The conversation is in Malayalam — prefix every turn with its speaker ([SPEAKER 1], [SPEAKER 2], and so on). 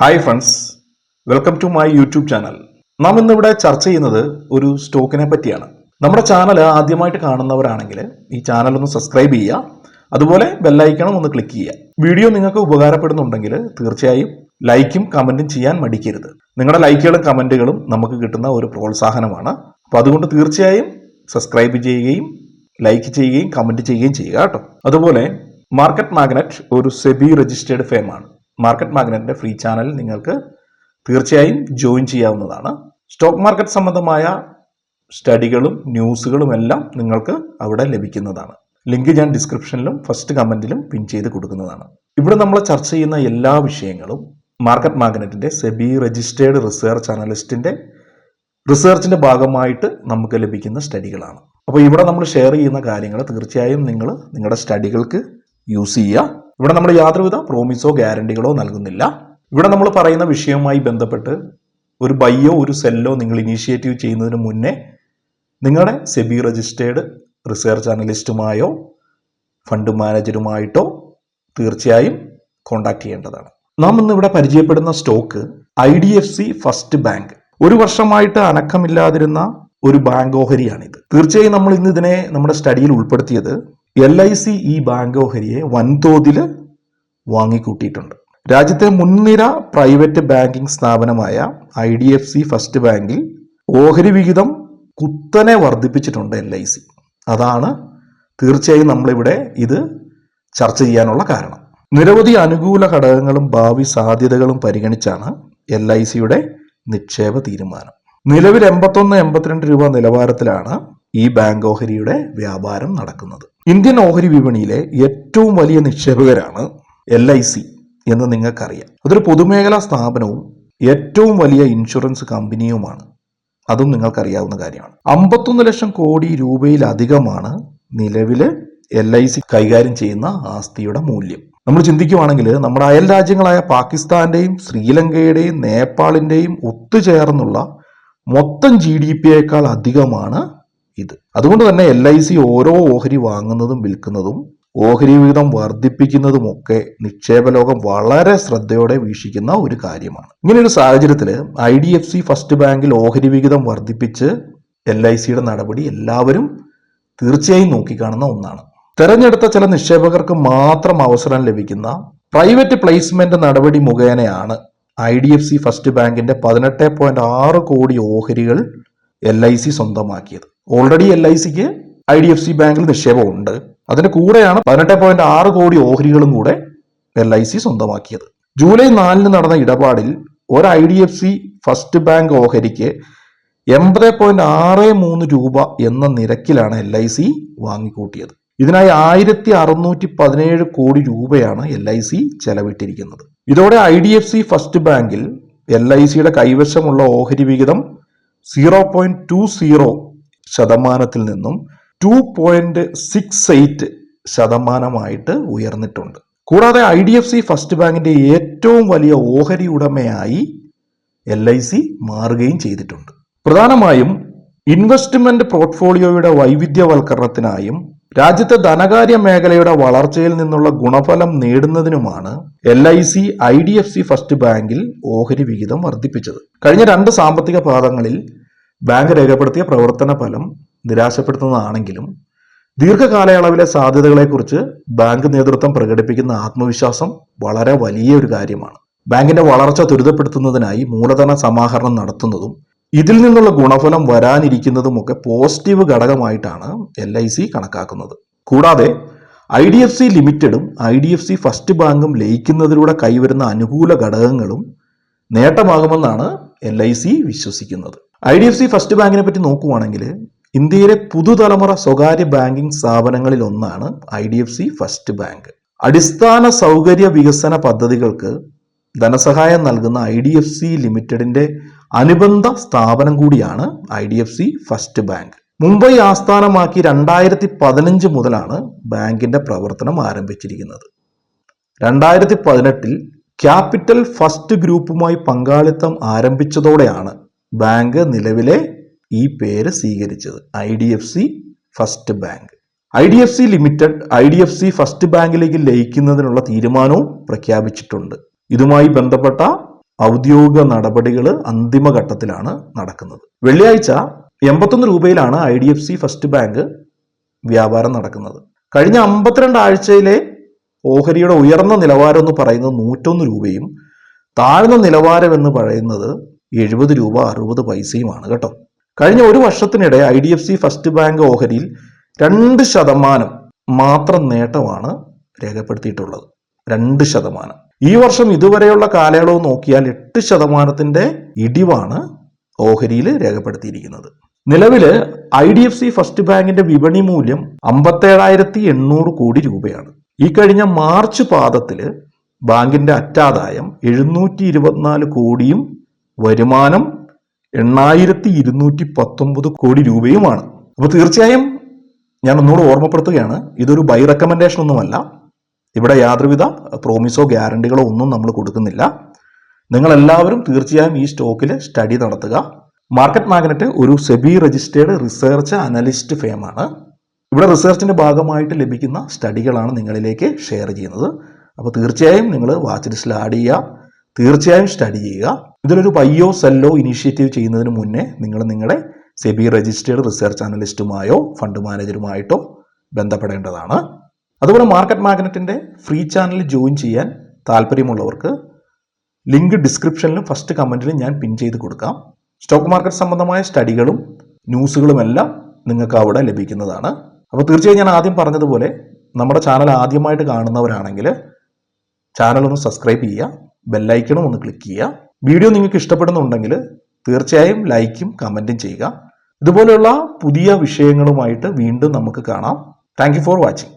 [SPEAKER 1] Hi friends welcome to my YouTube channel നാം ഇന്നിവിടെ ചർച്ച ചെയ്യുന്നത് ഒരു സ്റ്റോക്കിനെ പറ്റിയാണ്. നമ്മുടെ ചാനൽ ആദ്യമായിട്ട് കാണുന്നവരാണെങ്കിൽ ഈ ചാനൽ ഒന്ന് സബ്സ്ക്രൈബ് ചെയ്യുക അതുപോലെ ബെല്ലൈക്കണം ഒന്ന് ക്ലിക്ക് ചെയ്യുക. വീഡിയോ നിങ്ങൾക്ക് ഉപകാരപ്പെടുന്നുണ്ടെങ്കിൽ തീർച്ചയായും ലൈക്കും കമന്റും ചെയ്യാൻ മടിക്കരുത്. നിങ്ങളുടെ ലൈക്കുകളും കമന്റുകളും നമുക്ക് കിട്ടുന്ന ഒരു പ്രോത്സാഹനമാണ്. അപ്പോൾ അതുകൊണ്ട് തീർച്ചയായും സബ്സ്ക്രൈബ് ചെയ്യുകയും ലൈക്ക് ചെയ്യുകയും കമന്റ് ചെയ്യുകയും ചെയ്യുക കേട്ടോ. അതുപോലെ മാർക്കറ്റ് മാഗ്നറ്റ് ഒരു സെബി രജിസ്റ്റേർഡ് ഫേമാണ് മാർക്കറ്റ് മാഗ്നറ്റിന്റെ ഫ്രീ ചാനൽ നിങ്ങൾക്ക് തീർച്ചയായും ജോയിൻ ചെയ്യാവുന്നതാണ്. സ്റ്റോക്ക് മാർക്കറ്റ് സംബന്ധമായ സ്റ്റഡികളും ന്യൂസുകളും എല്ലാം നിങ്ങൾക്ക് അവിടെ ലഭിക്കുന്നതാണ്. ലിങ്ക് ഞാൻ ഡിസ്ക്രിപ്ഷനിലും ഫസ്റ്റ് കമന്റിലും പിൻ ചെയ്ത് കൊടുക്കുന്നതാണ്. ഇവിടെ നമ്മൾ ചർച്ച ചെയ്യുന്ന എല്ലാ വിഷയങ്ങളും മാർക്കറ്റ് മാഗ്നറ്റിന്റെ സെബി രജിസ്റ്റേർഡ് റിസർച്ച് അനലിസ്റ്റിന്റെ റിസർച്ചിന്റെ ഭാഗമായിട്ട് നമുക്ക് ലഭിക്കുന്ന സ്റ്റഡികളാണ്. അപ്പോൾ ഇവിടെ നമ്മൾ ഷെയർ ചെയ്യുന്ന കാര്യങ്ങൾ തീർച്ചയായും നിങ്ങൾ നിങ്ങളുടെ സ്റ്റഡികൾക്ക് യൂസ് ചെയ്യുക. ഇവിടെ നമ്മൾ യാതൊരുവിധ പ്രോമിസോ ഗ്യാരണ്ടികളോ നൽകുന്നില്ല. ഇവിടെ നമ്മൾ പറയുന്ന വിഷയവുമായി ബന്ധപ്പെട്ട് ഒരു ബയ്യോ ഒരു സെല്ലോ നിങ്ങൾ ഇനീഷ്യേറ്റീവ് ചെയ്യുന്നതിന് മുന്നേ നിങ്ങളുടെ സെബി രജിസ്റ്റേർഡ് റിസർച്ച് അനലിസ്റ്റുമായോ ഫണ്ട് മാനേജരുമായിട്ടോ തീർച്ചയായും കോൺടാക്ട് ചെയ്യേണ്ടതാണ്. നാം ഇന്ന് ഇവിടെ പരിചയപ്പെടുന്ന stock I D F C first bank ഒരു വർഷമായിട്ട് അനക്കമില്ലാതിരുന്ന ഒരു ബാങ്ക് ഓഹരിയാണിത്. തീർച്ചയായും നമ്മൾ ഇന്ന് ഇതിനെ നമ്മുടെ സ്റ്റഡിയിൽ ഉൾപ്പെടുത്തിയത് എൽ ഐ സി ഈ ബാങ്ക് ഓഹരിയെ വൻതോതിൽ വാങ്ങിക്കൂട്ടിയിട്ടുണ്ട്. രാജ്യത്തെ മുൻനിര പ്രൈവറ്റ് ബാങ്കിംഗ് സ്ഥാപനമായ I D F C first ബാങ്കിൽ ഓഹരി വിഹിതം കുത്തനെ വർദ്ധിപ്പിച്ചിട്ടുണ്ട് എൽ ഐ സി അതാണ് തീർച്ചയായും നമ്മളിവിടെ ഇത് ചർച്ച ചെയ്യാനുള്ള കാരണം. നിരവധി അനുകൂല ഘടകങ്ങളും ഭാവി സാധ്യതകളും പരിഗണിച്ചാണ് എൽ ഐ സിയുടെ നിക്ഷേപ തീരുമാനം. നിലവിൽ എൺപത്തൊന്ന് എൺപത്തിരണ്ട് രൂപ നിലവാരത്തിലാണ് ഈ ബാങ്ക് ഓഹരിയുടെ വ്യാപാരം നടക്കുന്നത്. ഇന്ത്യൻ ഓഹരി വിപണിയിലെ ഏറ്റവും വലിയ നിക്ഷേപകരാണ് എൽ ഐ സി എന്ന് നിങ്ങൾക്കറിയാം. അതൊരു പൊതുമേഖലാ സ്ഥാപനവും ഏറ്റവും വലിയ ഇൻഷുറൻസ് കമ്പനിയുമാണ്. അതും നിങ്ങൾക്കറിയാവുന്ന കാര്യമാണ്. അമ്പത്തൊന്ന് ലക്ഷം കോടി രൂപയിലധികമാണ് നിലവിൽ എൽ ഐ സി കൈകാര്യം ചെയ്യുന്ന ആസ്തിയുടെ മൂല്യം. നമ്മൾ ചിന്തിക്കുവാണെങ്കിൽ നമ്മുടെ അയൽ രാജ്യങ്ങളായ പാകിസ്ഥാന്റെയും ശ്രീലങ്കയുടെയും നേപ്പാളിന്റെയും ഒത്തുചേർന്നുള്ള മൊത്തം ജി ഡി പിയേക്കാൾ അധികമാണ് ഇത്. അതുകൊണ്ട് തന്നെ എൽ ഐ സി ഓരോ ഓഹരി വാങ്ങുന്നതും വിൽക്കുന്നതും ഓഹരി വിഹിതം വർദ്ധിപ്പിക്കുന്നതുമൊക്കെ നിക്ഷേപ ലോകം വളരെ ശ്രദ്ധയോടെ വീക്ഷിക്കുന്ന ഒരു കാര്യമാണ്. ഇങ്ങനെ ഒരു സാഹചര്യത്തിൽ I D F C first ബാങ്കിൽ ഓഹരി വിഹിതം വർദ്ധിപ്പിച്ച് എൽ ഐ സിയുടെ നടപടി എല്ലാവരും തീർച്ചയായും നോക്കിക്കാണുന്ന ഒന്നാണ്. തെരഞ്ഞെടുത്ത ചില നിക്ഷേപകർക്ക് മാത്രം അവസരം ലഭിക്കുന്ന പ്രൈവറ്റ് പ്ലേസ്മെന്റ് നടപടി മുഖേനയാണ് I D F C first ബാങ്കിന്റെ പതിനെട്ട് പോയിന്റ് ആറ് കോടി ഓഹരികൾ എൽ ഐ സി സ്വന്തമാക്കിയത്. ഓൾറെഡി എൽ ഐ സിക്ക് I D F C bank നിക്ഷേപമുണ്ട്. അതിന്റെ കൂടെയാണ് പതിനെട്ട് പോയിന്റ് ആറ് കോടി ഓഹരികളും കൂടെ എൽ ഐ സി സ്വന്തമാക്കിയത്. ജൂലൈ നാലിന് നടന്ന ഇടപാടിൽ ഒരു I D F C first bank ഓഹരിക്ക് എൺപത് പോയിന്റ് ആറ് മൂന്ന് രൂപ എന്ന നിരക്കിലാണ് എൽ ഐ സി വാങ്ങിക്കൂട്ടിയത്. ഇതിനായി ആയിരത്തി അറുന്നൂറ്റി പതിനേഴ് കോടി രൂപയാണ് എൽ ഐ സി ചെലവിട്ടിരിക്കുന്നത്. ഇതോടെ I D F C first ബാങ്കിൽ എൽ ഐ സിയുടെ കൈവശമുള്ള ഓഹരി വിഹിതം സീറോ പോയിന്റ് ടു സീറോ ശതമാനത്തിൽ നിന്നും ടു പോയിന്റ് സിക്സ് എയ്റ്റ് ശതമാനമായിട്ട് ഉയർന്നിട്ടുണ്ട്. കൂടാതെ I D F C first ബാങ്കിന്റെ ഏറ്റവും വലിയ ഓഹരി ഉടമയായി എൽ ഐ സി മാറുകയും ചെയ്തിട്ടുണ്ട്. പ്രധാനമായും ഇൻവെസ്റ്റ്മെന്റ് പോർട്ട്ഫോളിയോയുടെ വൈവിധ്യവൽക്കരണത്തിനായും രാജ്യത്തെ ധനകാര്യ മേഖലയുടെ വളർച്ചയിൽ നിന്നുള്ള ഗുണഫലം നേടുന്നതിനുമാണ് L I C I D F C first ബാങ്കിൽ ഓഹരി വിഹിതം വർദ്ധിപ്പിച്ചത്. കഴിഞ്ഞ രണ്ട് സാമ്പത്തിക പാദങ്ങളിൽ ബാങ്ക് രേഖപ്പെടുത്തിയ പ്രവർത്തന ഫലം നിരാശപ്പെടുത്തുന്നതാണെങ്കിലും ദീർഘകാലയളവിലെ സാധ്യതകളെക്കുറിച്ച് ബാങ്ക് നേതൃത്വം പ്രകടിപ്പിക്കുന്ന ആത്മവിശ്വാസം വളരെ വലിയ ഒരു കാര്യമാണ്. ബാങ്കിന്റെ വളർച്ച ത്വരിതപ്പെടുത്തുന്നതിനായി മൂലധന സമാഹരണം നടത്തുന്നതും ഇതിൽ നിന്നുള്ള ഗുണഫലം വരാനിരിക്കുന്നതുമൊക്കെ പോസിറ്റീവ് ഘടകമായിട്ടാണ് എൽ ഐ സി കണക്കാക്കുന്നത്. കൂടാതെ I D F C ലിമിറ്റഡും I D F C first ബാങ്കും ലയിക്കുന്നതിലൂടെ കൈവരുന്ന അനുകൂല ഘടകങ്ങളും നേട്ടമാകുമെന്നാണ് എൽ ഐ സി വിശ്വസിക്കുന്നത്. I D F C first ബാങ്കിനെ പറ്റി നോക്കുവാണെങ്കിൽ ഇന്ത്യയിലെ പുതുതലമുറ സ്വകാര്യ ബാങ്കിംഗ് സ്ഥാപനങ്ങളിൽ ഒന്നാണ് I D F C first bank. അടിസ്ഥാന സൗകര്യ വികസന പദ്ധതികൾക്ക് ധനസഹായം നൽകുന്ന ഐ ഡി എഫ് സി ലിമിറ്റഡിന്റെ അനുബന്ധ സ്ഥാപനം കൂടിയാണ് I D F C first bank. Mumbai ആസ്ഥാനമാക്കി രണ്ടായിരത്തി പതിനഞ്ച് മുതലാണ് ബാങ്കിന്റെ പ്രവർത്തനം ആരംഭിച്ചിരിക്കുന്നത്. രണ്ടായിരത്തി പതിനെട്ടിൽ ക്യാപിറ്റൽ ഫസ്റ്റ് ഗ്രൂപ്പുമായി പങ്കാളിത്തം ആരംഭിച്ചതോടെയാണ് ബാങ്ക് നിലവിലെ ഈ പേര് സ്വീകരിച്ചത്. I D F C first bank. I D F C limited I D F C first ബാങ്കിലേക്ക് ലയിക്കുന്നതിനുള്ള തീരുമാനവും പ്രഖ്യാപിച്ചിട്ടുണ്ട്. ഇതുമായി ബന്ധപ്പെട്ട ഔദ്യോഗിക നടപടികൾ അന്തിമഘട്ടത്തിലാണ് നടക്കുന്നത്. വെള്ളിയാഴ്ച എൺപത്തൊന്ന് രൂപയിലാണ് I D F C first bank വ്യാപാരം നടക്കുന്നത്. കഴിഞ്ഞ അമ്പത്തിരണ്ട് ആഴ്ചയിലെ ഓഹരിയുടെ ഉയർന്ന നിലവാരം എന്ന് പറയുന്നത് നൂറ്റൊന്ന് രൂപയും താഴ്ന്ന നിലവാരം എന്ന് പറയുന്നത് എഴുപത് രൂപ അറുപത് പൈസയുമാണ് കേട്ടോ. കഴിഞ്ഞ ഒരു വർഷത്തിനിടെ I D F C first bank ഓഹരിയിൽ രണ്ട് ശതമാനം മാത്രം നേട്ടമാണ് രേഖപ്പെടുത്തിയിട്ടുള്ളത്. രണ്ട് ശതമാനം. ഈ വർഷം ഇതുവരെയുള്ള കാലയളവ് നോക്കിയാൽ എട്ട് ശതമാനത്തിന്റെ ഇടിവാണ് ഓഹരിയിൽ രേഖപ്പെടുത്തിയിരിക്കുന്നത്. നിലവിൽ I D F C first ബാങ്കിന്റെ വിപണി മൂല്യം അമ്പത്തേഴായിരത്തി എണ്ണൂറ് കോടി രൂപയാണ്. ഈ കഴിഞ്ഞ മാർച്ച് പാദത്തിൽ ബാങ്കിന്റെ അറ്റാദായം എഴുന്നൂറ്റി ഇരുപത്തിനാല് കോടിയും വരുമാനം എണ്ണായിരത്തി ഇരുന്നൂറ്റി പത്തൊമ്പത് കോടി രൂപയുമാണ്. അപ്പോൾ തീർച്ചയായും ഞാൻ ഒന്നുകൂടെ ഓർമ്മപ്പെടുത്തുകയാണ്. ഇതൊരു ബൈ റെക്കമെൻഡേഷൻ ഒന്നുമല്ല. ഇവിടെ യാതൊരുവിധ പ്രോമിസോ ഗ്യാരണ്ടികളോ ഒന്നും നമ്മൾ കൊടുക്കുന്നില്ല. നിങ്ങളെല്ലാവരും തീർച്ചയായും ഈ സ്റ്റോക്കിൽ സ്റ്റഡി നടത്തുക. മാർക്കറ്റ് മാഗ്നറ്റ് ഒരു സെബി രജിസ്റ്റേർഡ് റിസർച്ച് അനലിസ്റ്റ് ഫേമാണ് ഇവിടെ റിസർച്ചിന്റെ ഭാഗമായിട്ട് ലഭിക്കുന്ന സ്റ്റഡികളാണ് നിങ്ങളിലേക്ക് ഷെയർ ചെയ്യുന്നത്. അപ്പോൾ തീർച്ചയായും നിങ്ങൾ വാച്ച് ലിസ്റ്റിൽ ആഡ് ചെയ്യുക. തീർച്ചയായും സ്റ്റഡി ചെയ്യുക. ഇതിലൊരു പയ്യോ സെല്ലോ ഇനീഷ്യേറ്റീവ് ചെയ്യുന്നതിന് മുന്നേ നിങ്ങൾ നിങ്ങളുടെ സെബി രജിസ്റ്റേർഡ് റിസർച്ച് അനലിസ്റ്റുമായോ ഫണ്ട് മാനേജറുമായിട്ടോ ബന്ധപ്പെടേണ്ടതാണ്. അതുപോലെ മാർക്കറ്റ് മാഗ്നറ്റിന്റെ ഫ്രീ ചാനൽ ജോയിൻ ചെയ്യാൻ താല്പര്യമുള്ളവർക്ക് ലിങ്ക് ഡിസ്ക്രിപ്ഷനിലും ഫസ്റ്റ് കമന്റിലും ഞാൻ പിൻ ചെയ്ത് കൊടുക്കാം. സ്റ്റോക്ക് മാർക്കറ്റ് സംബന്ധമായ സ്റ്റഡികളും ന്യൂസുകളുമെല്ലാം നിങ്ങൾക്ക് അവിടെ ലഭിക്കുന്നതാണ്. അപ്പോൾ തീർച്ചയായും ഞാൻ ആദ്യം പറഞ്ഞതുപോലെ നമ്മുടെ ചാനൽ ആദ്യമായിട്ട് കാണുന്നവരാണെങ്കിൽ ചാനൽ ഒന്ന് സബ്സ്ക്രൈബ് ചെയ്യുക. ബെല്ലൈക്കണും ഒന്ന് ക്ലിക്ക് ചെയ്യുക. വീഡിയോ നിങ്ങൾക്ക് ഇഷ്ടപ്പെടുന്നുണ്ടെങ്കിൽ തീർച്ചയായും ലൈക്കും കമന്റും ചെയ്യുക. ഇതുപോലെയുള്ള പുതിയ വിഷയങ്ങളുമായിട്ട് വീണ്ടും നമുക്ക് കാണാം. Thank for watching